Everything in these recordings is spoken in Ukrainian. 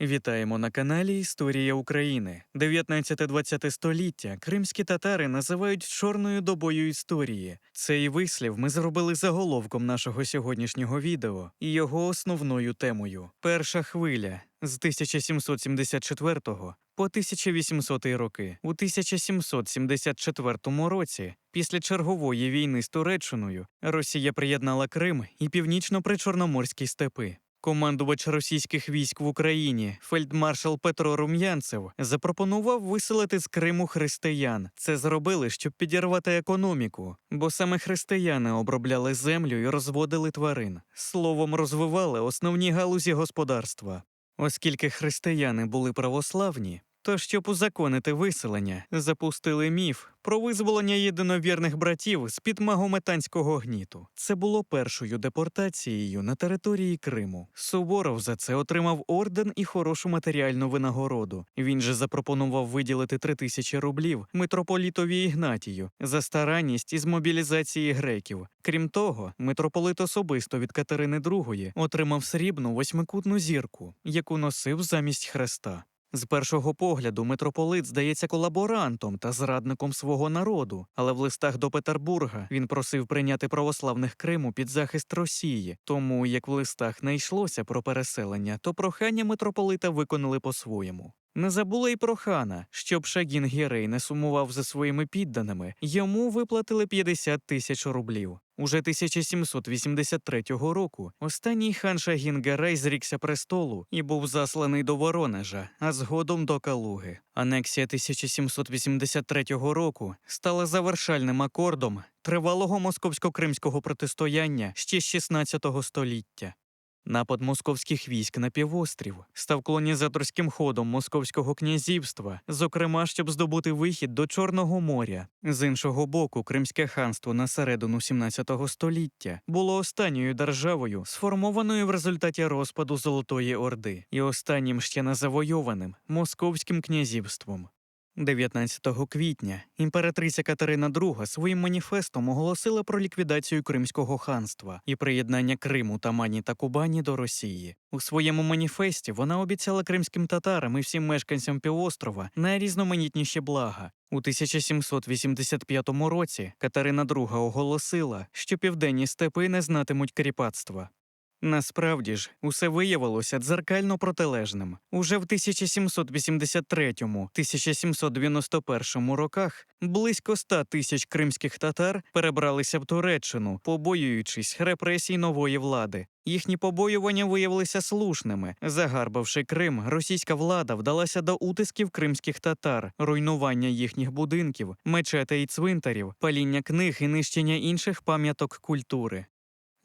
Вітаємо на каналі Історія України. 19-20 століття кримські татари називають чорною добою історії. Цей вислів ми зробили заголовком нашого сьогоднішнього відео і його основною темою. Перша хвиля з 1774 по 1800 роки. У 1774 році, після чергової війни з Туреччиною, Росія приєднала Крим і північно-причорноморські степи. Командувач російських військ в Україні, фельдмаршал Петро Рум'янцев, запропонував виселити з Криму християн. Це зробили, щоб підірвати економіку, бо саме християни обробляли землю і розводили тварин. Словом, розвивали основні галузі господарства. Оскільки християни були православні, то щоб узаконити виселення, запустили міф про визволення єдиновірних братів з під магометанського гніту. Це було першою депортацією на території Криму. Суворов за це отримав орден і хорошу матеріальну винагороду. Він же запропонував виділити три тисячі рублів митрополітові Ігнатію за старанність із мобілізації греків. Крім того, митрополит особисто від Катерини II отримав срібну восьмикутну зірку, яку носив замість хреста. З першого погляду митрополит здається колаборантом та зрадником свого народу, але в листах до Петербурга він просив прийняти православних Криму під захист Росії. Тому, як в листах не йшлося про переселення, то прохання митрополита виконали по-своєму. Не забули й про хана, щоб Шагін Гірей не сумував за своїми підданими. Йому виплатили 50 тисяч рублів. Уже 1783 року останній хан Шагін Герей зрікся престолу і був засланий до Воронежа, а згодом до Калуги. Анексія 1783 року стала завершальним акордом тривалого московсько-кримського протистояння ще з 16 століття. Напад московських військ на півострів став колонізаторським ходом московського князівства, зокрема, щоб здобути вихід до Чорного моря. З іншого боку, Кримське ханство на середину 17 століття було останньою державою, сформованою в результаті розпаду Золотої Орди, і останнім ще не завойованим московським князівством. 19 квітня імператриця Катерина II своїм маніфестом оголосила про ліквідацію Кримського ханства і приєднання Криму, Тамані та Кубані до Росії. У своєму маніфесті вона обіцяла кримським татарам і всім мешканцям півострова найрізноманітніші блага. У 1785 році Катерина II оголосила, що південні степи не знатимуть кріпацтва. Насправді ж, усе виявилося дзеркально протилежним. Уже в 1783-1791 роках близько 100 тисяч кримських татар перебралися в Туреччину, побоюючись репресій нової влади. Їхні побоювання виявилися слушними. Загарбавши Крим, російська влада вдалася до утисків кримських татар, руйнування їхніх будинків, мечетей і цвинтарів, паління книг і нищення інших пам'яток культури.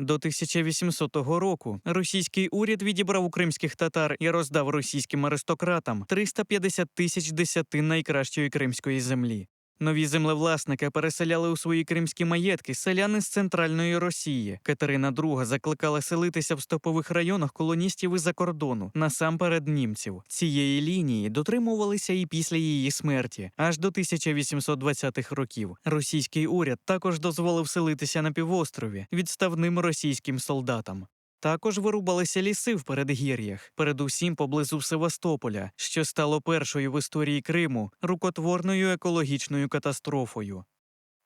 До 1800 року російський уряд відібрав у кримських татар і роздав російським аристократам 350 тисяч десятин найкращої кримської землі. Нові землевласники переселяли у свої кримські маєтки селяни з центральної Росії. Катерина II закликала селитися в стопових районах колоністів із-за кордону, насамперед німців. Цієї лінії дотримувалися і після її смерті, аж до 1820-х років. Російський уряд також дозволив селитися на півострові відставним російським солдатам. Також вирубалися ліси в передгір'ях, передусім поблизу Севастополя, що стало першою в історії Криму рукотворною екологічною катастрофою.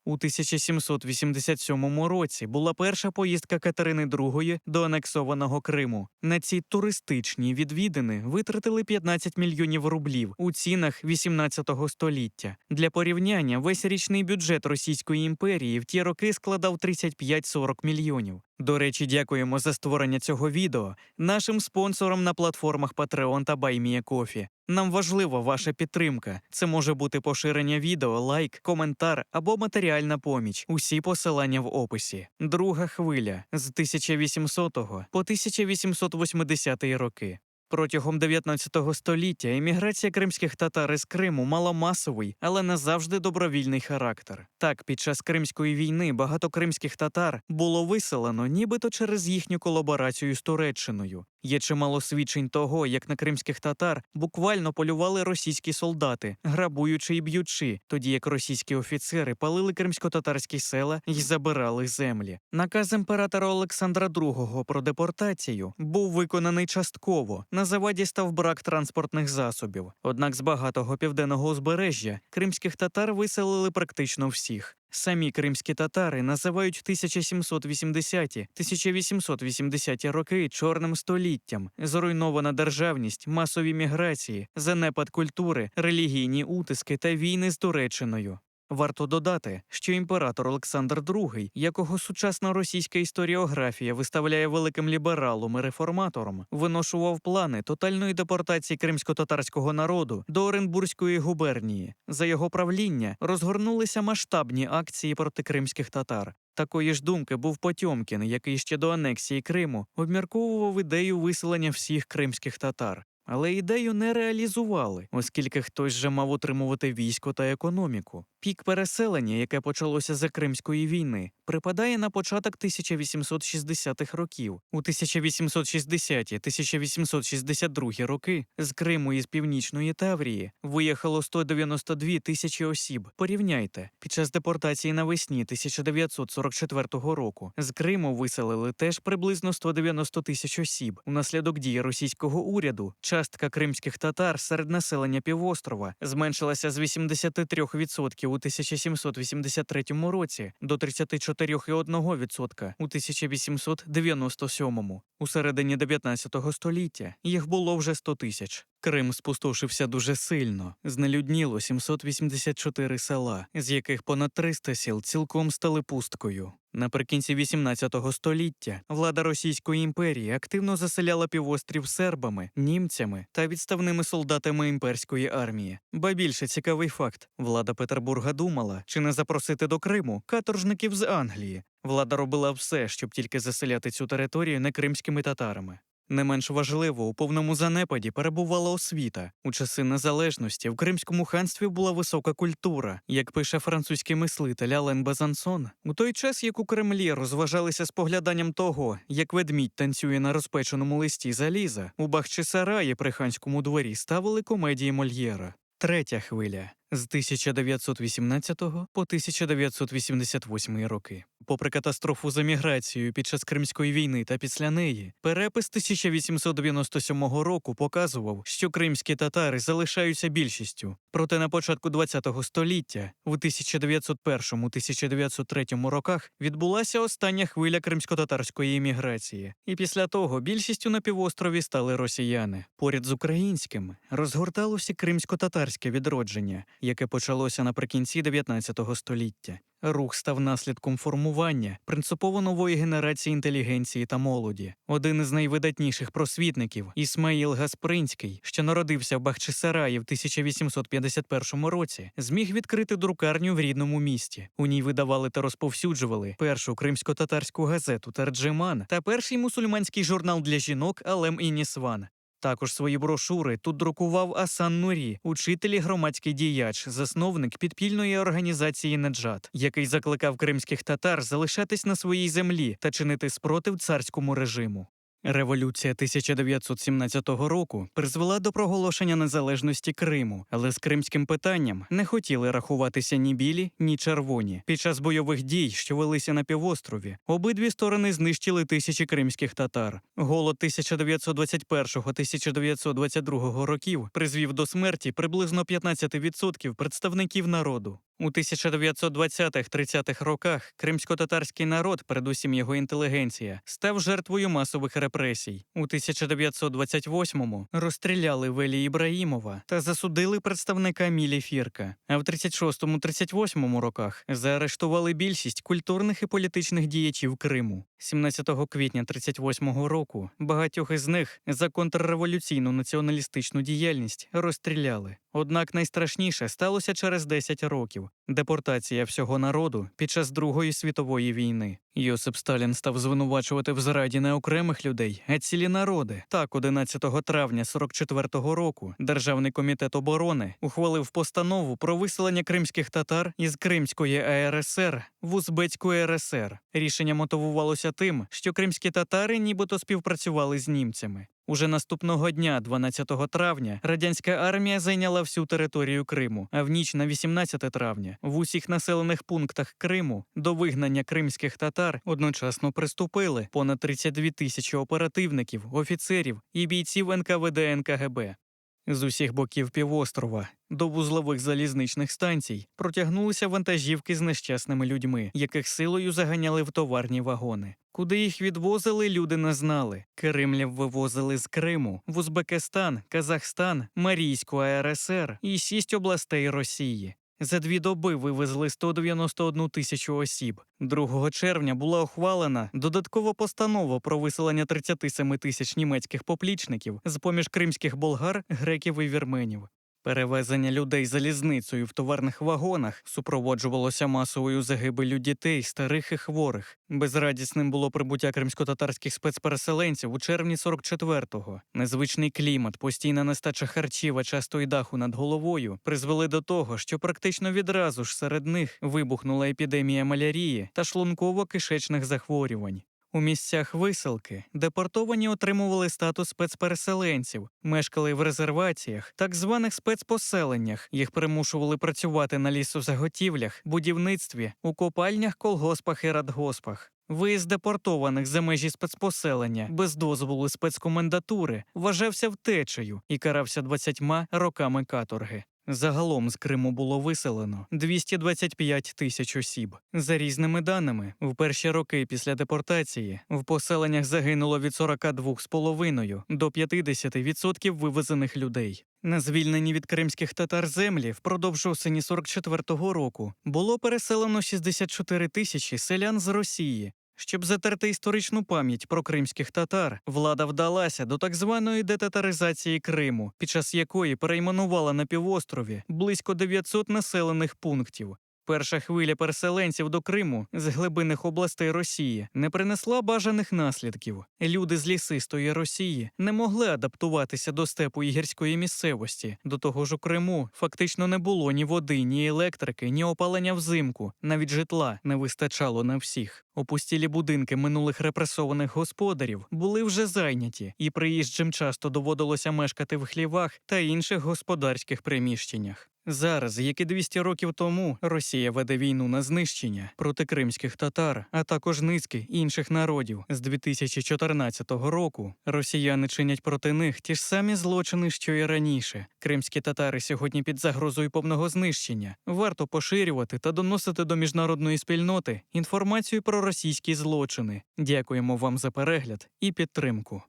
У 1787 році була перша поїздка Катерини II до анексованого Криму. На ці туристичні відвідини витратили 15 мільйонів рублів у цінах 18 століття. Для порівняння весь річний бюджет Російської імперії в ті роки складав 35-40 мільйонів. До речі, дякуємо за створення цього відео нашим спонсорам на платформах Patreon та BuyMeACoffee. Нам важлива ваша підтримка. Це може бути поширення відео, лайк, коментар або матеріальна поміч. Усі посилання в описі. Друга хвиля з 1800 по 1880 роки. Протягом 19 століття еміграція кримських татар із Криму мала масовий, але не завжди добровільний характер. Так, під час Кримської війни багато кримських татар було виселено, нібито через їхню колаборацію з Туреччиною. Є чимало свідчень того, як на кримських татар буквально полювали російські солдати, грабуючи і б'ючи, тоді як російські офіцери палили кримсько-татарські села і забирали землі. Наказ імператора Олександра II про депортацію був виконаний частково. На заваді став брак транспортних засобів. Однак з багатого південного узбережжя кримських татар виселили практично всіх. Самі кримські татари називають 1780-ті, 1880-ті роки чорним століттям, зруйнована державність, масові міграції, занепад культури, релігійні утиски та війни з Туреччиною. Варто додати, що імператор Олександр II, якого сучасна російська історіографія виставляє великим лібералом і реформатором, виношував плани тотальної депортації кримсько-татарського народу до Оренбурзької губернії. За його правління розгорнулися масштабні акції проти кримських татар. Такої ж думки був Потьомкін, який ще до анексії Криму обмірковував ідею виселення всіх кримських татар. Але ідею не реалізували, оскільки хтось же мав утримувати військо та економіку. Пік переселення, яке почалося за Кримської війни, припадає на початок 1860-х років. У 1860-1862 роки з Криму і з північної Таврії виїхало 192 тисячі осіб. Порівняйте, під час депортації навесні 1944 року з Криму виселили теж приблизно 190 тисяч осіб. Унаслідок дії російського уряду частка кримських татар серед населення півострова зменшилася з 83% у 1783 році до 34,1% у 1897. У середині 19 століття їх було вже 100 тисяч. Крим спустошився дуже сильно. Знелюдніло 784 села, з яких понад 300 сіл цілком стали пусткою. Наприкінці 18 століття влада Російської імперії активно заселяла півострів сербами, німцями та відставними солдатами імперської армії. Ба більше цікавий факт: влада Петербурга думала, чи не запросити до Криму каторжників з Англії. Влада робила все, щоб тільки заселяти цю територію не кримськими татарами. Не менш важливо, у повному занепаді перебувала освіта. У часи незалежності в Кримському ханстві була висока культура, як пише французький мислитель Ален Безансон. У той час, як у Кремлі розважалися спогляданням того, як ведмідь танцює на розпеченому листі заліза, у Бахчисараї при ханському дворі ставили комедії Мольєра. Третя хвиля з 1918 по 1988 роки. Попри катастрофу з еміграцією під час Кримської війни та після неї, перепис 1897 року показував, що кримські татари залишаються більшістю. Проте на початку ХХ століття, у 1901-1903 роках, відбулася остання хвиля кримсько-татарської еміграції, і після того більшістю на півострові стали росіяни. Поряд з українським розгорталося кримсько-татарське відродження, яке почалося наприкінці 19 століття. Рух став наслідком формування принципово нової генерації інтелігенції та молоді. Один із найвидатніших просвітників Ісмаїл Гаспринський, що народився в Бахчисараї в 1851 році, зміг відкрити друкарню в рідному місті. У ній видавали та розповсюджували першу кримсько-татарську газету Терджиман та перший мусульманський журнал для жінок Алем і Нісван. Також свої брошури тут друкував Асан Нурі, учитель і громадський діяч, засновник підпільної організації Неджат, який закликав кримських татар залишатись на своїй землі та чинити спротив царському режиму. Революція 1917 року призвела до проголошення незалежності Криму, але з кримським питанням не хотіли рахуватися ні білі, ні червоні. Під час бойових дій, що велися на півострові, обидві сторони знищили тисячі кримських татар. Голод 1921-1922 років призвів до смерті приблизно 15% представників народу. У 1920-30-х роках кримсько-татарський народ, передусім його інтелігенція, став жертвою масових репресій. У 1928-му розстріляли Велі Ібраїмова та засудили представника Мілі Фірка. А в 36-38 роках заарештували більшість культурних і політичних діячів Криму. 17 квітня 38-го року багатьох із них за контрреволюційну націоналістичну діяльність розстріляли. Однак найстрашніше сталося через 10 років депортація всього народу під час Другої світової війни. Йосип Сталін став звинувачувати в зраді не окремих людей, а цілі народи. Так, 11 травня 44-го року Державний комітет оборони ухвалив постанову про виселення кримських татар із Кримської АРСР в Узбецьку РСР. Рішення мотивувалося тим, що кримські татари нібито співпрацювали з німцями. Уже наступного дня, 12 травня, радянська армія зайняла всю територію Криму. А в ніч на 18 травня в усіх населених пунктах Криму до вигнання кримських татар одночасно приступили понад 32 тисячі оперативників, офіцерів і бійців НКВД НКГБ. З усіх боків півострова до вузлових залізничних станцій протягнулися вантажівки з нещасними людьми, яких силою заганяли в товарні вагони. Куди їх відвозили, люди не знали. Кремлів вивозили з Криму, в Узбекистан, Казахстан, Марійську АРСР і шість областей Росії. За дві доби вивезли 191 тисячу осіб. 2 червня була ухвалена додаткова постанова про виселення 37 тисяч німецьких поплічників з поміж кримських болгар, греків і вірменів. Перевезення людей залізницею в товарних вагонах супроводжувалося масовою загибелью дітей, старих і хворих. Безрадісним було прибуття кримсько-татарських спецпереселенців у червні 44-го. Незвичний клімат, постійна нестача харчів, а часто й даху над головою призвели до того, що практично відразу ж серед них вибухнула епідемія малярії та шлунково-кишечних захворювань. У місцях виселки депортовані отримували статус спецпереселенців, мешкали в резерваціях, так званих спецпоселеннях. Їх примушували працювати на лісозаготівлях, будівництві, у копальнях, колгоспах і радгоспах. Виїзд депортованих за межі спецпоселення без дозволу спецкомендатури вважався втечею і карався 20 роками каторги. Загалом з Криму було виселено 225 тисяч осіб. За різними даними, в перші роки після депортації в поселеннях загинуло від 42,5 до 50% вивезених людей. На звільнені від кримських татар землі впродовж осені 44-го року було переселено 64 тисячі селян з Росії. Щоб затерти історичну пам'ять про кримських татар, влада вдалася до так званої детатаризації Криму, під час якої перейменувала на півострові близько 900 населених пунктів. Перша хвиля переселенців до Криму з глибинних областей Росії не принесла бажаних наслідків. Люди з лісистої Росії не могли адаптуватися до степу і гірської місцевості. До того ж у Криму фактично не було ні води, ні електрики, ні опалення взимку. Навіть житла не вистачало на всіх. Опустілі будинки минулих репресованих господарів були вже зайняті, і приїжджим часто доводилося мешкати в хлівах та інших господарських приміщеннях. Зараз, як і 200 років тому, Росія веде війну на знищення проти кримських татар, а також низки інших народів. З 2014 року росіяни чинять проти них ті ж самі злочини, що і раніше. Кримські татари сьогодні під загрозою повного знищення. Варто поширювати та доносити до міжнародної спільноти інформацію про російські злочини. Дякуємо вам за перегляд і підтримку.